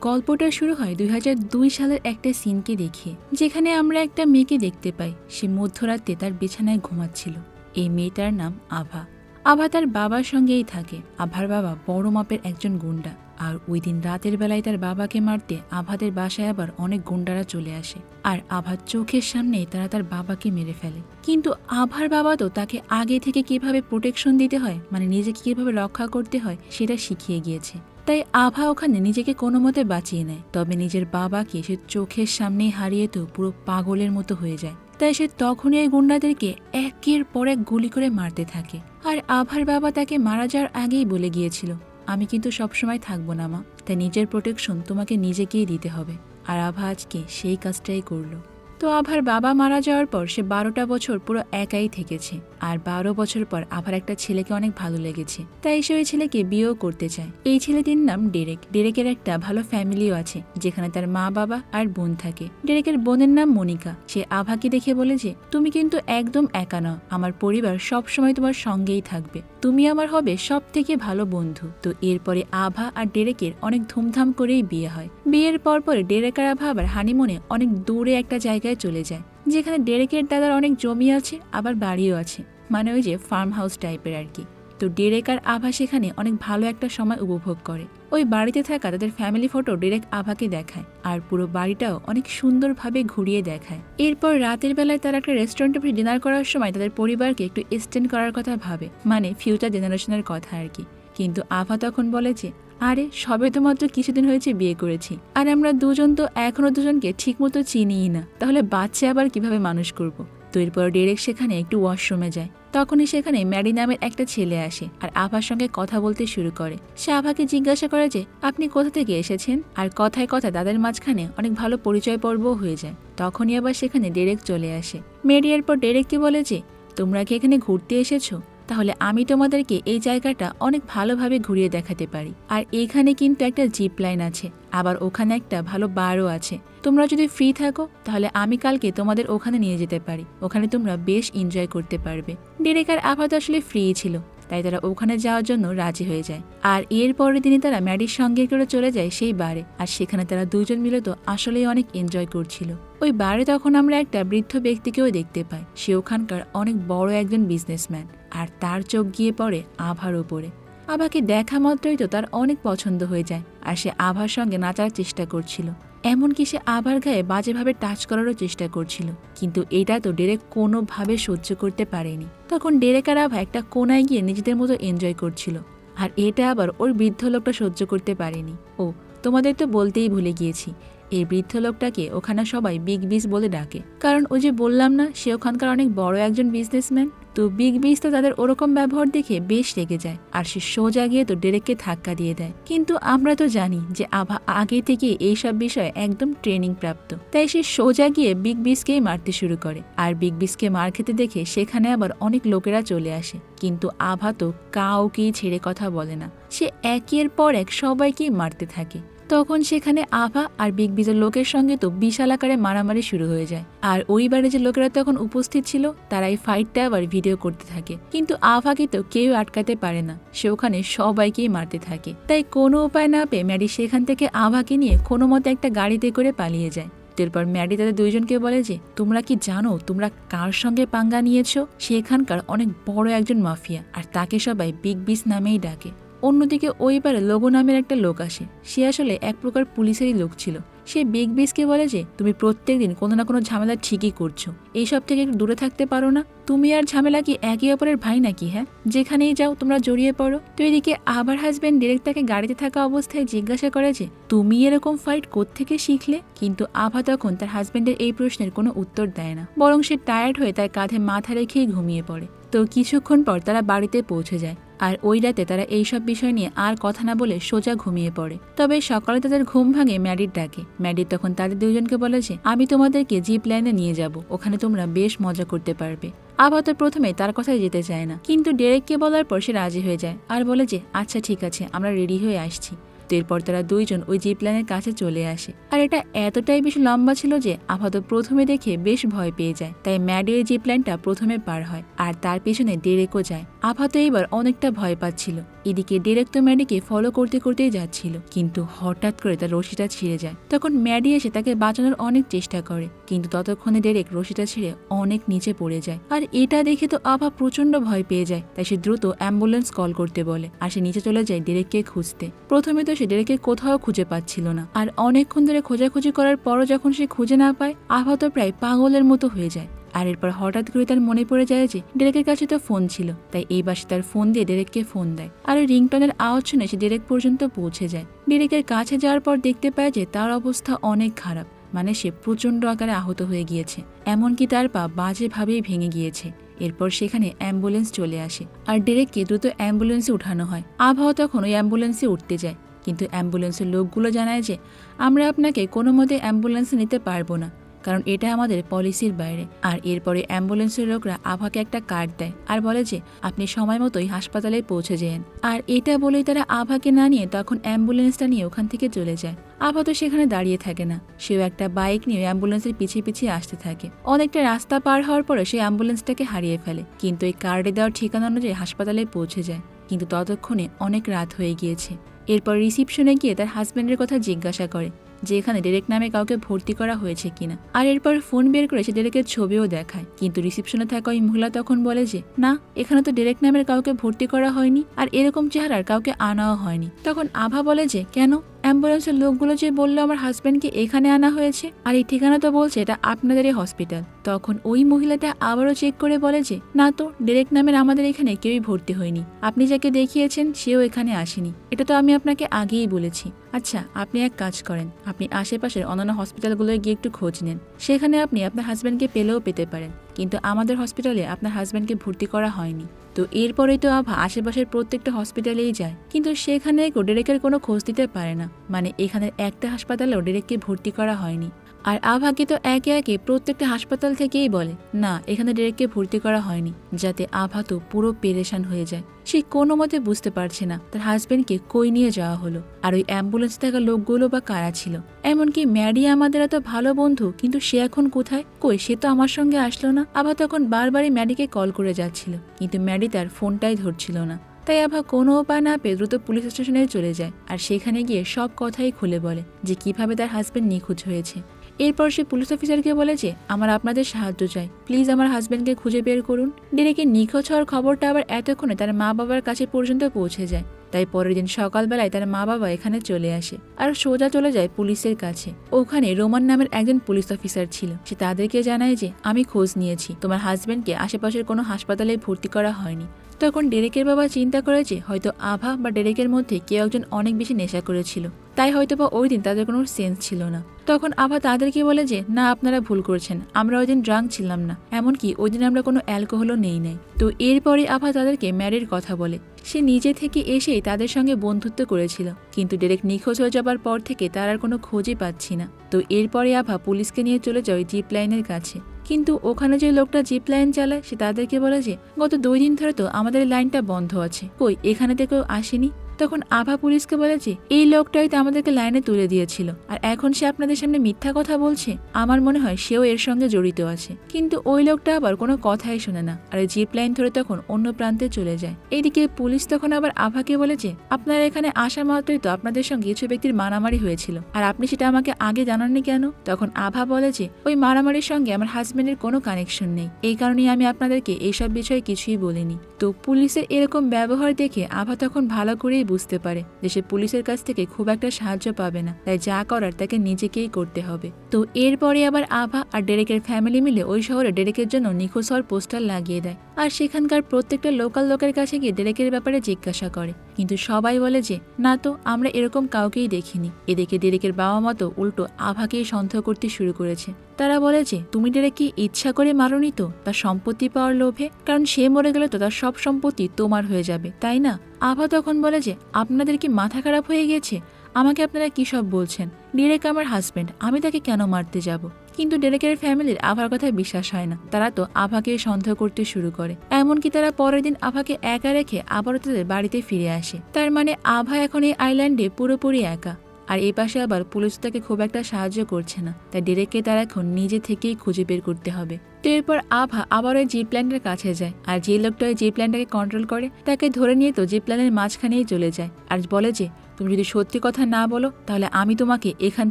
গল্পটা শুরু হয় দুই হাজার দুই সালের একটা সিনকে দেখে, যেখানে আমরা একটা মেয়েকে দেখতে পাই। সে মধ্যরাতে তার বিছানায় ঘুমাচ্ছিল। এই মেয়েটার নাম আভা। আভা তার বাবার সঙ্গেই থাকে। আভার বাবা বড় মাপের একজন গুন্ডা। আর ওই দিন রাতের বেলায় তার বাবাকে মারতে আভাদের বাসায় আবার অনেক গুন্ডারা চলে আসে। আর আভার চোখের সামনেই তারা তার বাবাকে মেরে ফেলে। কিন্তু আভার বাবা তো তাকে আগে থেকে কীভাবে প্রোটেকশন দিতে হয় মানে নিজেকে কীভাবে রক্ষা করতে হয়, সেটা শিখিয়ে গিয়েছে। তাই আভা ওখানে নিজেকে কোনো মতে বাঁচিয়ে নেয়। তবে নিজের বাবাকে সে চোখের সামনেই হারিয়ে তো পুরো পাগলের মতো হয়ে যায়। তাই সে তখনই এই গুন্ডাদেরকে একের পর এক গুলি করে মারতে থাকে। আর আভার বাবা তাকে মারা যাওয়ার আগেই বলে গিয়েছিল, আমি কিন্তু সবসময় থাকব না মা। তাই নিজের প্রোটেকশন তোমাকে নিজেকেই দিতে হবে। আর আভা আজকে সেই কাজটাই করল। তো আভার বাবা মারা যাওয়ার পর সে বারোটা বছর পুরো একাই থেকেছে, আর বারো বছর পর আভার একটা ছেলেকে অনেক ভালো লেগেছে। তাই সে ওই ছেলেকে বিয়েও করতে চায়। এই ছেলেটির নাম ডেরেক। ডেরেকের একটা ভালো ফ্যামিলিও আছে, যেখানে তার মা বাবা আর বোন থাকে। ডেরেকের বোনের নাম মনিকা। সে আভাকে দেখে বলে যে, তুমি কিন্তু একদম একা নও। আমার পরিবার সব সময় তোমার সঙ্গেই থাকবে। তুমি আমার হবে সব থেকে ভালো বন্ধু। তো এরপরে আভা আর ডেরেকের অনেক ধুমধাম করেই বিয়ে হয়। বিয়ের পর পরে ডেরেক আর আভা আবার হানিমুনে অনেক দূরে একটা জায়গায় চলে যায়, যেখানে ডেরেকের দাদার অনেক জমি আছে, আবার বাড়িও আছে। মানে ওই যে ফার্ম হাউস টাইপের আর কি। তো ডেরেক আর আভা সেখানে অনেক ভালো একটা সময় উপভোগ করে। ওই বাড়িতে থাকা তাদের ফ্যামিলি ফটো ডেরেক আভাকে দেখায় আর পুরো বাড়িটাও অনেক সুন্দরভাবে ঘুরিয়ে দেখায়। এরপর রাতের বেলায় তারা একটা রেস্টুরেন্টে ডিনার করার সময় তাদের পরিবারকে একটু এক্সটেন্ড করার কথা ভাবে মানে ফিউচার জেনারেশনের কথা আর কি। কিন্তু আভা তখন বলে যে, আরে, সবে তো মাত্র কিছুদিন হয়েছে বিয়ে করেছি, আর আমরা দুজন তো এখনও দুজনকে ঠিকমতো চিনিই না। তাহলে বাচ্চা আবার কীভাবে মানুষ করব। তো এরপর ডেরেক সেখানে একটু ওয়াশরুমে যায়। তখনই সেখানে ম্যারি নামের একটা ছেলে আসে আর আভার সঙ্গে কথা বলতে শুরু করে। সে আভাকে জিজ্ঞাসা করে যে, আপনি কোথা থেকে এসেছেন? আর কথায় কথা দাদার মাঝখানে অনেক ভালো পরিচয় পর্বও হয়ে যায়। তখনই আবার সেখানে ডেরেক চলে আসে। মেডি এরপর ডেরেককে বলে যে, তোমরা কি এখানে ঘুরতে এসেছ? তাহলে আমি তোমাদেরকে এই জায়গাটা অনেক ভালোভাবে ঘুরিয়ে দেখাতে পারি। আর এখানে কিন্তু একটা জিপ লাইন আছে, আবার ওখানে একটা ভালো বারও আছে। তোমরা যদি ফ্রি থাকো, তাহলে আমি কালকে তোমাদের ওখানে নিয়ে যেতে পারি। ওখানে তোমরা বেশ এনজয় করতে পারবে। ডেরেকার আপাতত আসলে ফ্রি ছিল। তাই তারা ওখানে যাওয়ার জন্য রাজি হয়ে যায়। আর এর পরের দিনই তারা ম্যাডির সঙ্গে করে চলে যায় সেই বারে। আর সেখানে তারা দুজন মিলে তো আসলেই অনেক এনজয় করছিল। ওই বারে তখন আমরা একটা বৃদ্ধ ব্যক্তিকেও দেখতে পাই। সে ওখানকার অনেক বড় একজন বিজনেসম্যান আর তার চোখ গিয়ে পড়ে আভার ওপরে। আভাকে দেখা মাত্রই তো তার অনেক পছন্দ হয়ে যায়। আর সে আভার সঙ্গে নাচার চেষ্টা করছিল। এমনকি সে আবার গায়ে বাজেভাবে টাচ করারও চেষ্টা করছিল। কিন্তু এটা তো ডেরেক কোনোভাবে সহ্য করতে পারেনি। তখন ডেরেক আর আভা একটা কোনায় গিয়ে নিজেদের মতো এনজয় করছিল। আর এটা আবার ওর বৃদ্ধ লোকটা সহ্য করতে পারেনি। ও, তোমাদের তো বলতেই ভুলে গিয়েছি, এই বৃদ্ধ লোকটাকে ওখানে সবাই বিগ বিস বলে ডাকে। কারণ ওই যে বললাম না, সে ওখানকার অনেক বড় একজন বিজনেসম্যান তো বিগ বিস তো তাদের ওরকম ব্যবহার দেখে বেশ রেগে যায়, আর সে সোজা গিয়ে তো ডেরেককে ধাক্কা দিয়ে দেয়। কিন্তু আমরা তো জানি যে আভা আগে থেকে এইসব বিষয়ে একদম ট্রেনিং প্রাপ্ত। তাই সে সোজা গিয়ে বিগ বিসকেই মারতে শুরু করে, আর বিগ বিসকে মার খেতে দেখে সেখানে আবার অনেক লোকেরা চলে আসে। কিন্তু আভা তো কাউকেই ছেড়ে কথা বলে না। সে একের পর এক সবাইকেই মারতে থাকে। তখন সেখানে আভা আর বিগ বিজের লোকের সঙ্গে তো বিশাল আকারে মারামারি শুরু হয়ে যায়। আর ওই যে লোকেরা তখন উপস্থিত ছিল তারা এই ফাইটটা আবার ভিডিও করতে থাকে। কিন্তু আভাকে তো কেউ আটকাতে পারে না। সে ওখানে সবাইকেই মারতে থাকে। তাই কোনো উপায় না পেয়ে ম্যাডি সেখান থেকে আভাকে নিয়ে কোনো মতে একটা গাড়িতে করে পালিয়ে যায়। এরপর ম্যাডি তাদের দুইজনকে বলে যে, তোমরা কি জানো, তোমরা কার সঙ্গে পাঙ্গা নিয়েছো? সে এখানকার অনেক বড় একজন মাফিয়া, আর তাকে সবাই বিগ বিস নামেই ডাকে। অন্যদিকে ওইবারে লোগো নামের একটা লোক আসে। সে আসলে এক প্রকার পুলিশেরই লোক ছিল। সে বিগ বিসকে বলে যে, তুমি প্রত্যেক দিন কোনো না কোনো ঝামেলা ঠিকই করছ। এইসব থেকে একটু দূরে থাকতে পারো না। তুমি আর ঝামেলা কি একে অপরের ভাই নাকি হ্যাঁ? যেখানেই যাও, তোমরা জড়িয়ে পড়ো। তো এদিকে আবার হাজবেন্ড ডিরেক্ট তাকে গাড়িতে থাকা অবস্থায় জিজ্ঞাসা করে যে, তুমি এরকম ফাইট কোত্থেকে শিখলে? কিন্তু আভা তখন তার হাজবেন্ডের এই প্রশ্নের কোনো উত্তর দেয় না। বরং সে টায়ার্ড হয়ে তার কাঁধে মাথা রেখেই ঘুমিয়ে পড়ে। তো কিছুক্ষণ পর তারা বাড়িতে পৌঁছে যায়। আর ওই রাতে তারা এইসব বিষয় নিয়ে আর কথা না বলে সোজা ঘুমিয়ে পড়ে। তবে সকালে তাদের ঘুম ভাঙে ম্যাডির ডাকে। ম্যাডির তখন তাদের দুজনকে বলে যে, আমি তোমাদেরকে জিপ লাইনে নিয়ে যাব। ওখানে তোমরা বেশ মজা করতে পারবে। আবার তো প্রথমে তার কথায় যেতে চায় না। কিন্তু ডেরেককে বলার পর সে রাজি হয়ে যায় আর বলে যে আচ্ছা ঠিক আছে, আমরা রেডি হয়ে আসছি। তো এরপর তারা দুইজন ওই জিপ লাইনের কাছে চলে আসে। আর এটা এতটাই বেশি লম্বা ছিল যে আভা তো প্রথমে দেখে বেশ ভয় পেয়ে যায়। তাই ম্যাডি ওই জিপ লাইনটা প্রথমে পার হয় আর তার পেছনে ডেরেকও যায়। আভা তো এবার অনেকটা ভয় পাচ্ছিল। এদিকে ডেরেক তো ম্যাডিকে ফলো করতে করতেই যাচ্ছিল। কিন্তু হঠাৎ করে তার রশিটা ছিঁড়ে যায়। তখন ম্যাডি এসে তাকে বাঁচানোর অনেক চেষ্টা করে। কিন্তু ততক্ষণে ডেরেক রশিটা ছিঁড়ে অনেক নিচে পড়ে যায়। আর এটা দেখে তো আভা প্রচণ্ড ভয় পেয়ে যায়। তাই সে দ্রুত অ্যাম্বুলেন্স কল করতে বলে। আর সে নিচে চলে যায় ডেরেককে খুঁজতে। প্রথমে তো সে ডেরেককে কোথাও খুঁজে পাচ্ছিল না। আর অনেকক্ষণ ধরে খোঁজাখুঁজি করার পরও যখন সে খুঁজে না পায়, আভা তো প্রায় পাগলের মতো হয়ে যায়। আর এরপর হঠাৎ করে তার মনে পড়ে যায় যে, ডেরেকের কাছে তো ফোন ছিল। তাই এই বাসে তার ফোন দিয়ে ডেরেককে ফোন দেয়। আর ওই রিংটনের আওয়াজ শুনে সে ডেরেক পর্যন্ত পৌঁছে যায়। ডেরেকের কাছে যাওয়ার পর দেখতে পায় যে, তার অবস্থা অনেক খারাপ। মানে সে প্রচণ্ড আকারে আহত হয়ে গিয়েছে। এমনকি তার পা বাজেভাবেই ভেঙে গিয়েছে। এরপর সেখানে অ্যাম্বুলেন্স চলে আসে। আর ডেরেককে দ্রুত অ্যাম্বুলেন্সে উঠানো হয়। আবহাওয়া তখন ওই অ্যাম্বুলেন্সে উঠতে যায়। কিন্তু অ্যাম্বুলেন্সের লোকগুলো জানায় যে আমরা আপনাকে কোনো মতে অ্যাম্বুলেন্সে নিতে পারব না। কারণ এটা আমাদের পলিসির বাইরে। আর এরপরে অ্যাম্বুলেন্সের লোকরা আভাকে একটা কার্ড দেয় আর বলে যে, আপনি সময় মতোই হাসপাতালে পৌঁছে যেন। আর এটা বলেই তারা আভাকে না নিয়ে তখন অ্যাম্বুলেন্সটা নিয়ে ওখান থেকে চলে যায়। আভা তো সেখানে দাঁড়িয়ে থাকে না। সেও একটা বাইক নিয়ে অ্যাম্বুলেন্সের পিছিয়ে পিছিয়ে আসতে থাকে। অনেকটা রাস্তা পার হওয়ার পরে সে অ্যাম্বুলেন্সটাকে হারিয়ে ফেলে। কিন্তু এই কার্ডে দেওয়ার ঠিকানা অনুযায়ী হাসপাতালে পৌঁছে যায়। কিন্তু ততক্ষণে অনেক রাত হয়ে গিয়েছে। এরপর রিসিপশনে গিয়ে তার হাজব্যান্ডের কথা জিজ্ঞাসা করে। যে এখানে ডেরেক নামে কাউকে ভর্তি করা হয়েছে কিনা। আর এরপর ফোন বের করে সে ডেরেকের ছবিও দেখায়। কিন্তু রিসেপশনে থাকা ওই মহিলা তখন বলে যে, না, এখানে তো ডেরেক নামের কাউকে ভর্তি করা হয়নি, আর এরকম চেহারার কাউকে আনাও হয়নি। তখন আভা বলে যে, কেন? অ্যাম্বুলেন্সের লোকগুলো যে বলল আমার হাজব্যান্ডকে এখানে আনা হয়েছে, আর এই ঠিকানা তো বলছে এটা আপনাদেরই হসপিটাল। তখন ওই মহিলাটা আবারও চেক করে বলে যে, না তো ডেরেক নামের আমাদের এখানে কেউই ভর্তি হয়নি। আপনি যাকে দেখিয়েছেন, সেও এখানে আসেনি। এটা তো আমি আপনাকে আগেই বলেছি। আচ্ছা আপনি এক কাজ করেন। আপনি আশেপাশের অন্যান্য হসপিটালগুলোয় গিয়ে একটু খোঁজ নেন। সেখানে আপনি আপনার হাজব্যান্ডকে পেলেও পেতে পারেন। কিন্তু আমাদের হসপিটালে আপনার হাজব্যান্ডকে ভর্তি করা হয়নি। তো এরপরেই তো আভা আশেপাশের প্রত্যেকটা হসপিটালেই যায়। কিন্তু সেখানে ডেরেকের কোনো খোঁজ দিতে পারে না। মানে এখানের একটা হাসপাতালেও ডেরেককে ভর্তি করা হয়নি। আর আভাকে তো একে একে প্রত্যেকটা হাসপাতাল থেকেই বলে, না, এখানে ডেরেককে ভর্তি করা হয়নি, যাতে আভা তো পুরো পেরেশান হয়ে যায়। সে কোনো মতে বুঝতে পারছে না, তার হাজবেন্ডকে কই নিয়ে যাওয়া হলো, আর ওই অ্যাম্বুলেন্স থাকা লোকগুলো বা কারা ছিল? এমনকি ম্যাডি আমাদের এত ভালো বন্ধু, কিন্তু সে এখন কোথায়? কই, সে তো আমার সঙ্গে আসলো না। আভা তখন বারবারই ম্যাডিকে কল করে যাচ্ছিল, কিন্তু ম্যাডি তার ফোনটাই ধরছিল না। তাই আভা কোনো উপায় না পেয়ে দ্রুত পুলিশ স্টেশনে চলে যায়, আর সেখানে গিয়ে সব কথাই খুলে বলে যে কীভাবে তার হাজবেন্ড নিখোঁজ হয়েছে। এরপর সে পুলিশ অফিসারকে বলে যে, আমার আপনাদের সাহায্য চাই। প্লিজ আমার হাজব্যান্ডকে খুঁজে বের করুন। ডেরেকে নিখোঁজ হওয়ার খবরটা আবার এতক্ষণে তার মা বাবার কাছে পর্যন্ত পৌঁছে যায়। তাই পরের দিন সকালবেলায় তার মা বাবা এখানে চলে আসে আর সোজা চলে যায় পুলিশের কাছে। ওখানে রোমান নামের একজন পুলিশ অফিসার ছিল। সে তাদেরকে জানায় যে, আমি খোঁজ নিয়েছি। তোমার হাজব্যান্ডকে আশেপাশের কোনো হাসপাতালে ভর্তি করা হয়নি। তখন ডেরেকের বাবা চিন্তা করে যে হয়তো আভা বা ডেরেকের মধ্যে কেউ একজন অনেক বেশি নেশা করেছিল। তাই হয়তো বা ওই দিন তাদের কোনো সেন্স ছিল না। তখন আভা তাদেরকে বলে যে, না, আপনারা ভুল করছেন। আমরা ওই দিন ড্রাঙ্ক ছিলাম না। এমনকি ওই দিন আমরা কোনো অ্যালকোহলও নেই নাই। তো এরপরে আভা তাদেরকে ম্যারির কথা বলে। সে নিজে থেকে এসেই তাদের সঙ্গে বন্ধুত্ব করেছিল। কিন্তু ডেরেক নিখোঁজ হয়ে যাবার পর থেকে তার আর কোনো খোঁজই পাচ্ছি না। তো এরপরে আভা পুলিশকে নিয়ে চলে যায় জিপ লাইনের কাছে। কিন্তু ওখানে যে লোকটা জিপ লাইন চালায়, সে তাদেরকে বলে যে, গত দুই দিন ধরে তো আমাদের লাইনটা বন্ধ আছে। কই, এখানে থেকে আসেনি? তখন আভা পুলিশকে বলে যে, এই লোকটাই তো আমাদেরকে লাইনে তুলে দিয়েছিল। আর এখন সে আপনাদের সামনে মিথ্যা কথা বলছে, আমার মনে হয় সেও এর সঙ্গে জড়িত আছে। কিন্তু ওই লোকটা আবার কোনো কথাই শোনে না। আর জিপ লাইন ধরে তখন অন্য প্রান্তে চলে যায়। এইদিকে পুলিশ তখন আবার আভাকে বলে যে, আপনারা এখানে আসা মাত্রই তো আপনাদের সঙ্গে কিছু ব্যক্তির মারামারি হয়েছিল। আর আপনি সেটা আমাকে আগে জানাননি কেন? তখন আভা বলে যে, ওই মারামারির সঙ্গে আমার হাজবেন্ডের কোনো কানেকশন নেই। এই কারণেই আমি আপনাদেরকে এইসব বিষয়ে কিছুই বলিনি। তো পুলিশের এরকম ব্যবহার দেখে আভা তখন ভালো করেই বুঝতে পারে যে সে পুলিশের কাছ থেকে খুব একটা সাহায্য পাবে না। তাই যা করার তাকে নিজেকেই করতে হবে। তো এরপরে আবার আভা আর ডেরেকের ফ্যামিলি মিলে ওই শহরে ডেরেকের জন্য নিখোঁজ হওয়ার পোস্টার লাগিয়ে দেয়। আর সেখানকার প্রত্যেকটা লোকাল লোকের কাছে গিয়ে ডেরেকের ব্যাপারে জিজ্ঞাসা করে। কিন্তু সবাই বলে যে, না তো, আমরা এরকম কাউকেই দেখিনি। এদিকে ডেরেকের বাবা মতো উল্টো আভাকেই সন্দেহ করতে শুরু করেছে। তারা বলে যে, তুমি ডেরেককে ইচ্ছা করে মারোনি তো, তার সম্পত্তি পাওয়ার লোভে, কারণ সে মরে গেলে তো তার সব সম্পত্তি তোমার হয়ে যাবে, তাই না? আভা তখন বলে যে, আপনাদের কি মাথা খারাপ হয়ে গেছে? আমাকে আপনারা কি সব বলছেন? ডিরেক আমার হাজব্যান্ড আমি তাকে কেন মারতে যাব? কিন্তু ডেরেকের ফ্যামিলির আভার কথায় বিশ্বাস হয় না। তারা তো আভাকে সন্দেহ করতে শুরু করে। এমনকি তারা পরের দিন আভাকে একা রেখে আবারও তাদের বাড়িতে ফিরে আসে। তার মানে আভা এখন এই আইল্যান্ডে পুরোপুরি একা। আর এই পাশে আবার পুলিশ তাকে খুব একটা সাহায্য করছে না। তাই ডেরেককে তারা এখন নিজে থেকেই খুঁজে বের করতে হবে। তো এরপর আভা আবার ওই জিপ প্ল্যানটার কাছে যায়। আর যে লোকটা ওই জিপ প্ল্যানটাকে কন্ট্রোল করে, তাকে ধরে নিয়ে তো জিপ প্ল্যানের মাঝখানেই চলে যায়। আর বলে যে, তুমি যদি সত্যি কথা না বলো, তাহলে আমি তোমাকে এখান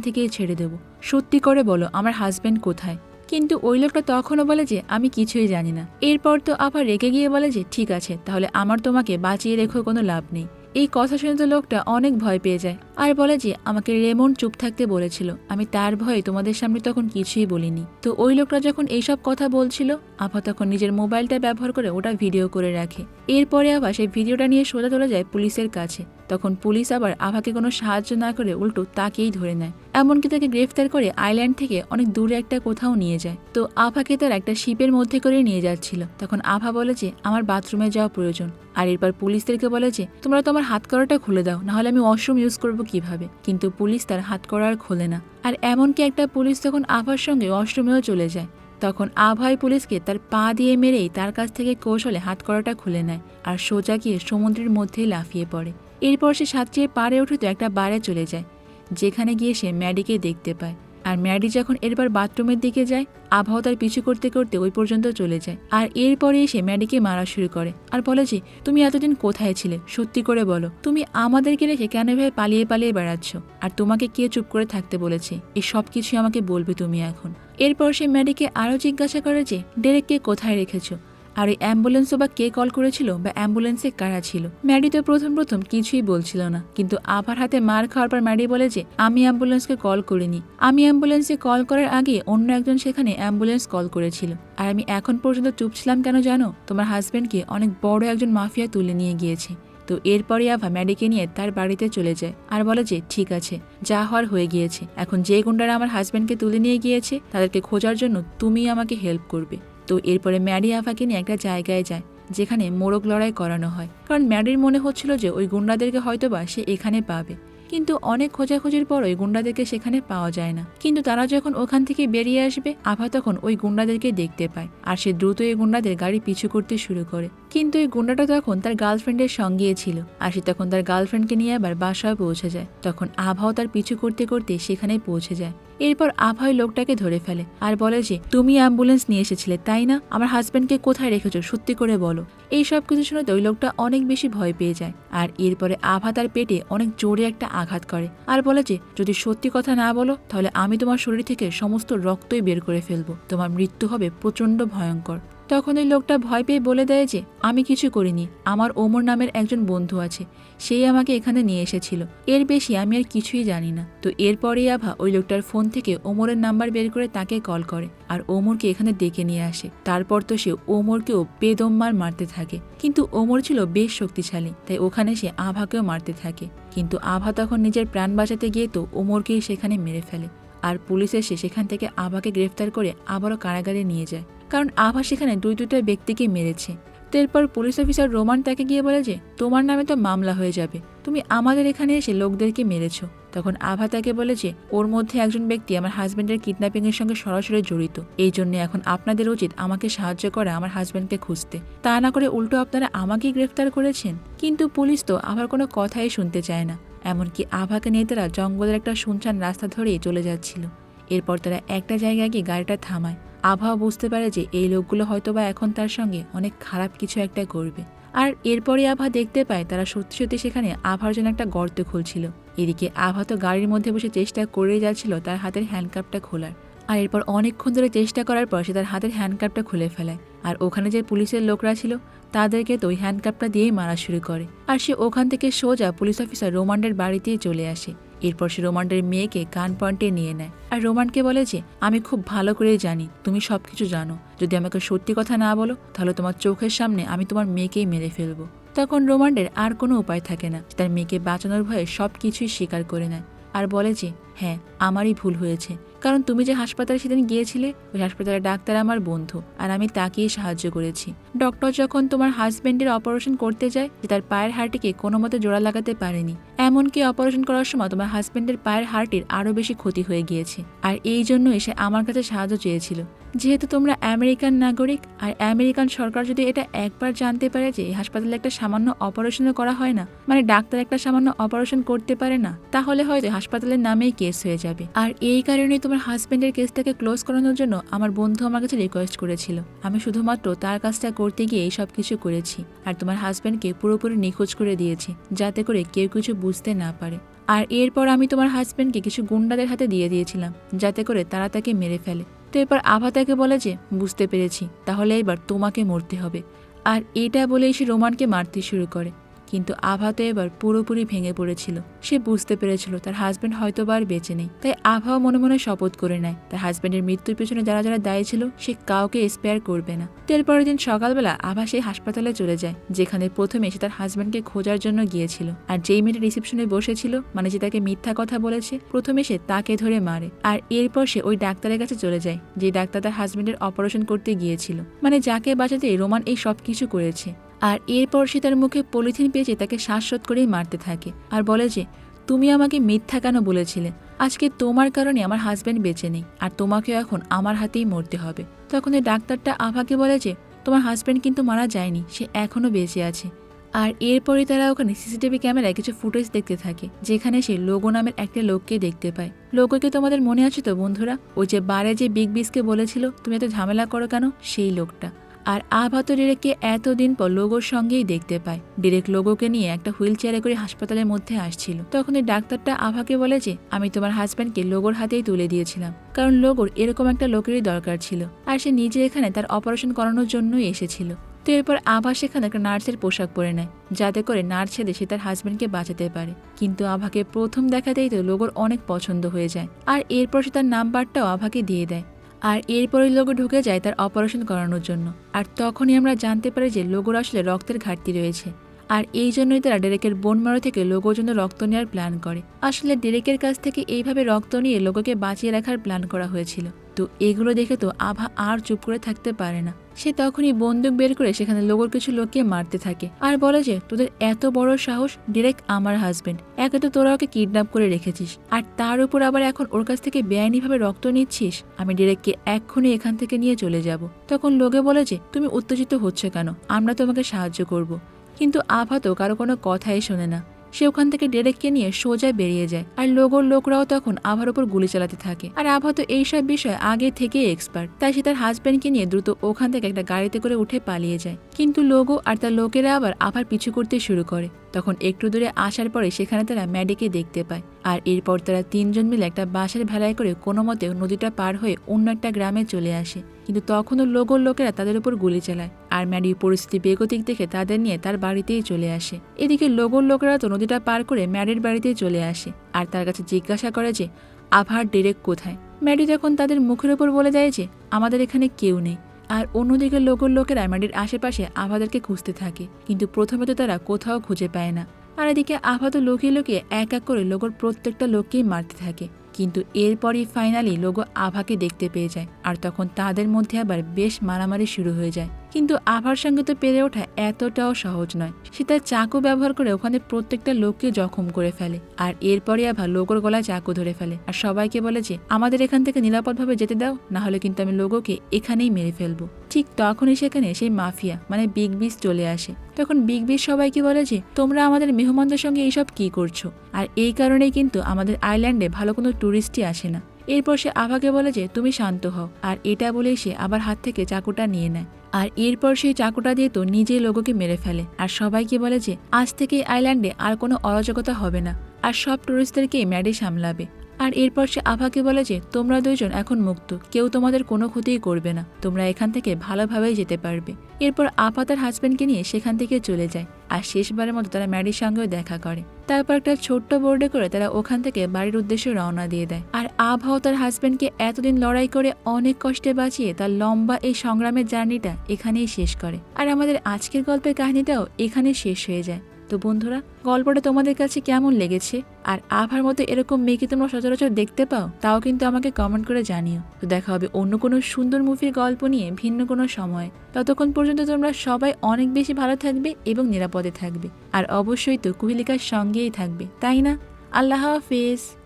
থেকেই ছেড়ে দেবো। সত্যি করে বলো, আমার হাজব্যান্ড কোথায়? কিন্তু ওই লোকটা তখনও বলে যে, আমি কিছুই জানি না। এরপর তো আবার রেগে গিয়ে বলে যে, ঠিক আছে, তাহলে আমার তোমাকে বাঁচিয়ে রেখো কোনো লাভ নেই। এই কথা শুনে তো লোকটা অনেক ভয় পেয়ে যায়। আর বলে যে, আমাকে রেমন চুপ থাকতে বলেছিল। আমি তার ভয়ে তোমাদের সামনে তখন কিছুই বলিনি। তো ওই লোকরা যখন এইসব কথা বলছিল আপা তখন নিজের মোবাইলটা ব্যবহার করে ওটা ভিডিও করে রাখে। এরপরে আবার সেই ভিডিওটা নিয়ে সোজা চলে যায় পুলিশের কাছে। তখন পুলিশ আবার আভাকে কোনো সাহায্য না করে উল্টো তাকেই ধরে নেয়। এমনকি তাকে গ্রেফতার করে আইল্যান্ড থেকে অনেক দূরে একটা কোথাও নিয়ে যায়। তো আভাকে তার একটা শিপের মধ্যে করে নিয়ে যাচ্ছিল। তখন আভা বলে যে, আমার বাথরুমে যাওয়া প্রয়োজন। আর এরপর পুলিশদেরকে বলে যে, তোমরা তো আমার হাত করাটা খুলে দাও, নাহলে আমি ওয়াশরুম ইউজ করব কীভাবে? কিন্তু পুলিশ তার হাত করার খোলে না। আর এমনকি একটা পুলিশ যখন আভার সঙ্গে অষ্টমেও চলে যায়, তখন আভাই পুলিশকে তার পা দিয়ে মেরেই তার কাছ থেকে কৌশলে হাত করাটা খুলে নেয় আর সোজা গিয়ে সমুদ্রের মধ্যেই লাফিয়ে পড়ে। এরপর সে সাঁতরিয়ে পাড়ে উঠে তো একটা বারে চলে যায়, যেখানে গিয়ে সে ম্যাডিকে দেখতে পায়। আর ম্যাডি যখন এরপর বাথরুমের দিকে যায়, আবহাওয়া তার পিছু করতে করতে ওই পর্যন্ত চলে যায়। আর এরপরে এসে ম্যাডিকে মারা শুরু করে। আর বলে যে, তুমি এতদিন কোথায় ছিলে? সত্যি করে বলো। তুমি আমাদেরকে রেখে কেন এভাবে পালিয়ে পালিয়ে বেড়াচ্ছ? আর তোমাকে কে চুপ করে থাকতে বলেছে? এই সব কিছুই আমাকে বলবে তুমি এখন। এরপর সে ম্যাডিকে আরও জিজ্ঞাসা করে যে ডেরেককে কোথায় রেখেছো? আর ওই অ্যাম্বুলেন্সও বা কে কল করেছিল বা অ্যাম্বুলেন্সে কারা ছিল? ম্যাডি তো প্রথম প্রথম কিছুই বলছিল না। কিন্তু আবার হাতে মার খাওয়ার পর ম্যাডি বলে যে, আমি অ্যাম্বুলেন্সকে কল করিনি। আমি অ্যাম্বুলেন্সে কল করার আগে অন্য একজন সেখানে অ্যাম্বুলেন্স কল করেছিল। আর আমি এখন পর্যন্ত চুপ ছিলাম কেন জানো? তোমার হাজব্যান্ডকে অনেক বড় একজন মাফিয়া তুলে নিয়ে গিয়েছে। তো এরপরে আভা ম্যাডিকে নিয়ে তার বাড়িতে চলে যায় আর বলে যে, ঠিক আছে, যা হওয়ার হয়ে গিয়েছে। এখন যে গুন্ডারা আমার হাজব্যান্ডকে তুলে নিয়ে গিয়েছে, তাদেরকে খোঁজার জন্য তুমি আমাকে হেল্প করবে। তো এরপরে ম্যারি আভাকে নিয়ে একটা জায়গায় যায়, যেখানে মোরগ লড়াই করানো হয়। কারণ ম্যারির মনে হচ্ছিল যে ওই গুন্ডাদেরকে হয়তোবা সে এখানে পাবে। কিন্তু অনেক খোঁজাখুঁজির পর ওই গুন্ডাদেরকে সেখানে পাওয়া যায় না। কিন্তু তারা যখন ওখান থেকে বেরিয়ে আসবে, আভা তখন ওই গুন্ডাদেরকে দেখতে পায়। আর সে দ্রুত এই গুন্ডাদের গাড়ি পিছু করতে শুরু করে। কিন্তু এই গুন্ডাটা তখন তার গার্লফ্রেন্ডের সঙ্গেই ছিল। আর সে তখন তার গার্লফ্রেন্ডকে নিয়ে আবার বাসায় পৌঁছে যায়। তখন আভাও তার পিছু করতে করতে সেখানে পৌঁছে যায়। এরপর আভয় লোকটাকে ধরে ফেলে। আর বলে যে, তুমি অ্যাম্বুলেন্স নিয়ে এসেছিলে, তাই না? আমার হাজব্যান্ডকে কোথায় রেখেছো, সত্যি করে বলো। এই সব কিছু শুনে ওই লোকটা অনেক বেশি ভয় পেয়ে যায়। আর এরপরে আভা তার পেটে অনেক জোরে একটা আঘাত করে। আর বলে যে, যদি সত্যি কথা না বলো, তাহলে আমি তোমার শরীর থেকে সমস্ত রক্তই বের করে ফেলব। তোমার মৃত্যু হবে প্রচণ্ড ভয়ঙ্কর। তখন ওই লোকটা ভয় পেয়ে বলে দেয় যে, আমি কিছু করিনি। আমার ওমর নামের একজন বন্ধু আছে। সেই আমাকে এখানে নিয়ে এসেছিল। এর বেশি আমি আর কিছুই জানি না। তো এরপরেই আভা ওই লোকটার ফোন থেকে ওমরের নাম্বার বের করে তাকে কল করে আর ওমরকে এখানে ডেকে নিয়ে আসে। তারপর তো সে ওমরকেও বেদম্মার মারতে থাকে। কিন্তু ওমর ছিল বেশ শক্তিশালী, তাই ওখানে সে আভাকেও মারতে থাকে। কিন্তু আভা তখন নিজের প্রাণ বাঁচাতে গিয়ে তো ওমরকেই সেখানে মেরে ফেলে। আর পুলিশ এসে সেখান থেকে আভাকে গ্রেফতার করে আবারও কারাগারে নিয়ে যায়। কারণ আভা সেখানে দুই দুইটা ব্যক্তিকে মেরেছে। তো এরপর পুলিশ অফিসার রোমান তাকে গিয়ে বলে যে, তোমার নামে তো মামলা হয়ে যাবে। তুমি আমাদের এখানে এসে লোকদেরকে মেরেছো। তখন আভা তাকে বলে যে, ওর মধ্যে একজন ব্যক্তি আমার হাজব্যান্ডের কিডন্যাপিং এর সঙ্গে সরাসরি জড়িত। এই জন্য এখন আপনাদের উচিত আমাকে সাহায্য করা আমার হাজব্যান্ডকে খুঁজতে। তা না করে উল্টো আপনারা আমাকেই গ্রেফতার করেছেন? কিন্তু পুলিশ তো আবার কোনো কথাই শুনতে চায় না। এমনকি আভাকে নিয়ে তারা জঙ্গলের একটা শুনশান রাস্তা ধরেই চলে যাচ্ছিল। এরপর তারা একটা জায়গায় গিয়ে গাড়িটা থামায়। আভাও বুঝতে পারে যে এই লোকগুলো হয়তো বা এখন তার সঙ্গে অনেক খারাপ কিছু একটা করবে। আর এরপরে আভা দেখতে পায় তারা সত্যি সত্যি সেখানে আভার জন্য একটা গর্ত খুলছিল। এদিকে আভা তো গাড়ির মধ্যে বসে চেষ্টা করে যাচ্ছিল তার হাতের হ্যান্ডকাপটা খোলার। আর এরপর অনেকক্ষণ ধরে চেষ্টা করার পর সে তার হাতের হ্যান্ডকাপটা খুলে ফেলায়। আর ওখানে যে পুলিশের লোকরা ছিল, তাদেরকে তো ওই হ্যান্ডকাপটা দিয়েই মারা শুরু করে। আর সে ওখান থেকে সোজা পুলিশ অফিসার রোমান্ডের বাড়িতেই চলে আসে। এরপর সে রোমান্ডের মেয়েকে কান পয়েন্টে নিয়ে নেয়। আর রোমানকে বলে যে, আমি খুব ভালো করেই জানি, তুমি সব কিছু জানো। যদি আমাকে সত্যি কথা না বলো, তাহলে তোমার চোখের সামনে আমি তোমার মেয়েকেই মেরে ফেলব। তখন রোমান্ডের আর কোনো উপায় থাকে না। তার মেয়েকে বাঁচানোর ভয়ে সব কিছুই স্বীকার করে নেয়। আর বলে যে হ্যাঁ আমারই ভুল হয়েছে। কারণ তুমি যে হাসপাতালে সেদিন গিয়েছিলে, ওই হাসপাতালের ডাক্তার আমার বন্ধু, আর আমি তাকেই সাহায্য করেছি। ডক্টর যখন তোমার হাজবেন্ডের অপারেশন করতে যায় যে তার পায়ের হাড়টিকে কোনো মতে জোড়া লাগাতে পারেনি। এমনকি অপারেশন করার সময় তোমার হাজব্যান্ডের পায়ের হাড়টির আরও বেশি ক্ষতি হয়ে গিয়েছে। আর এই জন্য এসে আমার কাছে সাহায্য চেয়েছিল। যেহেতু তোমরা আমেরিকান নাগরিক, আর আমেরিকান সরকার যদি এটা একবার জানতে পারে যে হাসপাতালে একটা সামান্য অপারেশনও করা হয় না মানে ডাক্তার একটা সামান্য অপারেশন করতে পারে না, তাহলে হয়তো হাসপাতালের নামেই কেস হয়ে যাবে। আর এই কারণে তোমার হাজব্যান্ডের কেসটাকে ক্লোজ করানোর জন্য আমার বন্ধু আমার কাছে রিকোয়েস্ট করেছিল। আমি শুধুমাত্র তার কাজটা করতে গিয়ে এই সব কিছু করেছি, আর তোমার হাজব্যান্ডকে পুরোপুরি নিখোঁজ করে দিয়েছি, যাতে করে কেউ কিছু বুঝতে না পারে। আর এরপর আমি তোমার হাজব্যান্ডকে কিছু গুন্ডাদের হাতে দিয়ে দিয়েছিলাম, যাতে করে তারা তাকে মেরে ফেলে। তো এরপর আভা তাকে বলে যে, বুঝতে পেরেছি, তাহলে এবার তোমাকে মরতে হবে। আর এটা বলেই সে রোমানকে মারতে শুরু করে। কিন্তু আভা তো এবার পুরোপুরি ভেঙে পড়েছিল। সে বুঝতে পেরেছিল তার হাজব্যান্ড হয়তো বা আর বেঁচে নেই। তাই আভাও মনে মনে শপথ করে নেয়। তার হাজব্যান্ডের মৃত্যুর পেছনে যারা যারা দায়ী ছিল, সে কাউকে স্পেয়ার করবে না। তো এরপরের দিন সকালবেলা আভা সেই হাসপাতালে চলে যায়, যেখানে প্রথমে সে তার হাজব্যান্ডকে খোঁজার জন্য গিয়েছিল। আর যেই মেয়েটা রিসেপশনে বসেছিল মানে যে তাকে মিথ্যা কথা বলেছে, প্রথমে সে তাকে ধরে মারে। আর এরপর সে ওই ডাক্তারের কাছে চলে যায়, যে ডাক্তার তার হাজব্যান্ডের অপারেশন করতে গিয়েছিল। মানে যাকে বাঁচাতে রোমান এই সব কিছু করেছে। আর এরপর সে তার মুখে পলিথিন পেঁচে তাকে শ্বাসরোধ করেই মারতে থাকে আর বলে যে, তুমি আমাকে মিথ্যা কেন বলেছিলে? আজকে তোমার কারণে আমার হাজব্যান্ড বেঁচে নেই আর তোমাকেও এখন আমার হাতেই মরতে হবে। তখন ওই ডাক্তারটা আভাকে বলে যে, তোমার হাজব্যান্ড কিন্তু মারা যায়নি, সে এখনও বেঁচে আছে। আর এরপরে তারা ওখানে সিসিটিভি ক্যামেরায় কিছু ফুটেজ দেখতে থাকে, যেখানে সে লোগো নামের একটা লোককে দেখতে পায়। লোগোকে তোমাদের মনে আছে তো বন্ধুরা? ও যে বারে যে বিগ বিসকে বলেছিল, তুমি এত ঝামেলা করো কেন? সেই লোকটা। আর আভা তো ডিরেক্টকে এতদিন পর লোগোর সঙ্গেই দেখতে পায়। ডিরেক্ট লোগোকে নিয়ে একটা হুইল চেয়ারে করে হাসপাতালের মধ্যে আসছিল। তখন ওই ডাক্তারটা আভাকে বলে যে, আমি তোমার হাজব্যান্ডকে লোগোর হাতেই তুলে দিয়েছিলাম। কারণ লোগোর এরকম একটা লোকেরই দরকার ছিল। আর সে নিজে এখানে তার অপারেশন করানোর জন্যই এসেছিল। তো এরপর আভা সেখানে একটা নার্সের পোশাক পরে নেয়, যাতে করে নার্স ছেলে সে তার হাজব্যান্ডকে বাঁচাতে পারে। কিন্তু আভাকে প্রথম দেখাতেই তো লোগোর অনেক পছন্দ হয়ে যায়। আর এরপর সে তার নাম্বারটাও আভাকে দিয়ে দেয়। আর এরপরে লোগো ঢুকে যায় তার অপারেশন করানোর জন্য। আর তখনই আমরা জানতে পারি যে লোগোর আসলে রক্তের ঘাটতি রয়েছে। আর এই জন্যই তারা ডেরেকের বোন মারো থেকে লোগোর জন্য রক্ত নেওয়ার প্ল্যান করে। আসলে ডেরেকের কাছ থেকে এইভাবে রক্ত নিয়ে লোগোকে বাঁচিয়ে রাখার প্ল্যান করা হয়েছিল। তো এগুলো দেখে তো আভা আর চুপ করে থাকতে পারে না। সে তখনই বন্দুক বের করে সেখানে লোগোর কিছু লোককে মারতে থাকে। আর বলে যে, তোদের এত বড় সাহস ডিরেক্ট আমার হাজবেন্ড একে তো তোরা ওকে কিডন্যাপ করে রেখেছিস। আর তার উপর আবার এখন ওর কাছ থেকে বেআইনিভাবে রক্ত নিচ্ছিস? আমি ডিরেক্টকে এক্ষুনি এখান থেকে নিয়ে চলে যাব। তখন লোকে বলে যে, তুমি উত্তেজিত হচ্ছে কেন? আমরা তোমাকে সাহায্য করব। কিন্তু আভা তো কারও কোনো কথাই শোনে না। সে ওখান থেকে ডেরেককে নিয়ে সোজা বেরিয়ে যায়। আর লোগোর লোকরাও তখন আভার উপর গুলি চালাতে থাকে। আর আভা তো এইসব বিষয়ে আগে থেকেই এক্সপার্ট তাই সে তার হাজব্যান্ডকে নিয়ে দ্রুত ওখান থেকে একটা গাড়িতে করে উঠে পালিয়ে যায়। কিন্তু লোগো আর তার লোকেরা আবার আভার পিছু করতে শুরু করে। তখন একটু দূরে আসার পরে সেখানে তারা ম্যাডিকে দেখতে পায়। আর এরপর তারা তিনজন মিলে একটা বাঁশের ভেলায় করে কোনো মতে নদীটা পার হয়ে অন্য একটা গ্রামে চলে আসে। কিন্তু তখনও লোগোর লোকেরা তাদের উপর গুলি চালায় আর ম্যাডি পরিস্থিতি বেগতিক দেখে তাদের নিয়ে তার বাড়িতেই চলে আসে। এদিকে লোগোর লোকেরা তো নদীটা পার করে ম্যাডির বাড়িতেই চলে আসে আর তার কাছে জিজ্ঞাসা করে যে, আভার ডেরেক কোথায়? ম্যাডি তখন তাদের মুখের উপর বলে দেয় যে, আমাদের এখানে কেউ নেই। আর অন্যদিকে লোকের লোকেরা ম্যাডির আশেপাশে আভাদেরকে খুঁজতে থাকে, কিন্তু প্রথমে তো তারা কোথাও খুঁজে পায় না। আর এদিকে আভা তো লুকিয়ে লুকিয়ে এক এক করে লোগোর প্রত্যেকটা লোককেই মারতে থাকে। কিন্তু এরপরই ফাইনালি লোগো আভাকে দেখতে পেয়ে যায়। আর তখন তাদের মধ্যে আবার বেশ মারামারি শুরু হয়ে যায়। কিন্তু আভার সঙ্গে তো পেরে ওঠা এতটাও সহজ নয়। সে তার চাকু ব্যবহার করে ওখানে প্রত্যেকটা লোককে জখম করে ফেলে, আর এরপরই আভা লোগোর গলায় চাকু ধরে ফেলে। আর সবাইকে বলে যে, আমাদের এখান থেকে নিরাপদভাবে যেতে দাও না হলে কিন্তু আমি লোগোকে এখানেই মেরে ফেলব। ঠিক তখনই সেখানে সেই মাফিয়া মানে বিগ বিস চলে আসে। তখন বিগ বিস সবাইকে বলে যে, তোমরা আমাদের মেহমানদের সঙ্গে এইসব কি করছ? আর এই কারণেই কিন্তু আমাদের আইল্যান্ডে ভালো কোনো ট্যুরিস্টই আসে না। এরপর সে আভাকে বলে যে, তুমি শান্ত হও। আর এটা বলেই সে আবার হাত থেকে চাকুটা নিয়ে নেয়। আর এরপর সেই চাকুটা দিয়ে তো নিজেই লোগোকে মেরে ফেলে। আর সবাইকে বলে যে, আজ থেকে আইল্যান্ডে আর কোনো অরাজকতা হবে না। আর সব টুরিস্টদেরকেই ম্যাডে সামলাবে। আর এরপর সে আভাকে বলে যে, তোমরা দুইজন এখন মুক্ত। কেউ তোমাদের কোনো ক্ষতিই করবে না। তোমরা এখান থেকে ভালোভাবেই যেতে পারবে। এরপর আপা তার হাজব্যান্ডকে নিয়ে সেখান থেকে চলে যায়। আর শেষবারের মতো তারা ম্যাডির সঙ্গেও দেখা করে। তারপর একটা ছোট্ট বোর্ডে করে তারা ওখান থেকে বাড়ির উদ্দেশ্যে রওনা দিয়ে দেয়। আর আভাও তার হাজব্যান্ডকে এতদিন লড়াই করে অনেক কষ্টে বাঁচিয়ে তার লম্বা এই সংগ্রামের জার্নিটা এখানেই শেষ করে। আর আমাদের আজকের গল্পের কাহিনীটাও এখানে শেষ হয়ে যায়। তো বন্ধুরা, গল্পটা তোমাদের কাছে কেমন লেগেছে? আর আভার মতো এরকম মেয়েকে তোমরা সচরাচর দেখতে পাও, তাও কিন্তু আমাকে কমেন্ট করে জানিও। তো দেখা হবে অন্য কোনো সুন্দর মুভির গল্প নিয়ে ভিন্ন কোনো সময়। ততক্ষণ পর্যন্ত তোমরা সবাই অনেক বেশি ভালো থাকবে এবং নিরাপদে থাকবে। আর অবশ্যই তো কুহিলিকার সঙ্গেই থাকবে, তাই না? আল্লাহ হাফেজ।